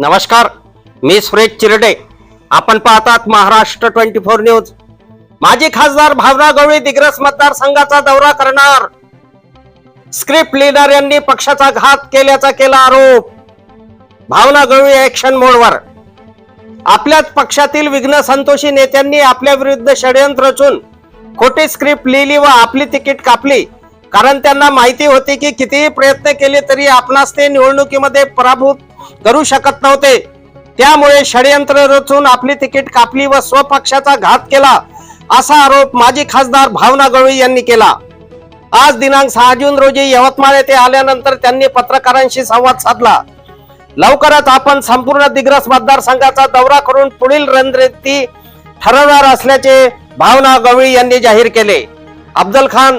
नमस्कार मी सुरेश चिरडे. आपण पाहतात महाराष्ट्र ट्वेंटी फोर न्यूज. माजी खासदार भावना गवळी दिग्रस मतदारसंघाचा दौरा करणार. स्क्रिप्ट लिडर यांनी पक्षाचा घात केल्याचा केला आरोप. भावना गवळी ऍक्शन मोडवर आपल्याच पक्षातील विघ्न संतोषी नेत्यांनी आपल्या विरुद्ध षडयंत्र रचून खोटी स्क्रिप्ट लिहिली व आपली तिकीट कापली. कारण त्यांना माहिती होती की कितीही प्रयत्न केले तरी आपणास ते निवडणुकीमध्ये पराभूत करू शकत नव्हते. त्यामुळे षडयंत्र रचून आपली तिकीट कापली व स्वपक्षाचा घात केला असा आरोप माजी खासदार भावना गवळी यांनी केला. आज दिनांक सहा जून रोजी यवतमाळ येथे आल्यानंतर त्यांनी पत्रकारांशी संवाद साधला. लवकरच आपण संपूर्ण दिग्रस मतदारसंघाचा दौरा करून पुढील रणनीती ठरवणार असल्याचे भावना गवळी यांनी जाहीर केले. अफजल खान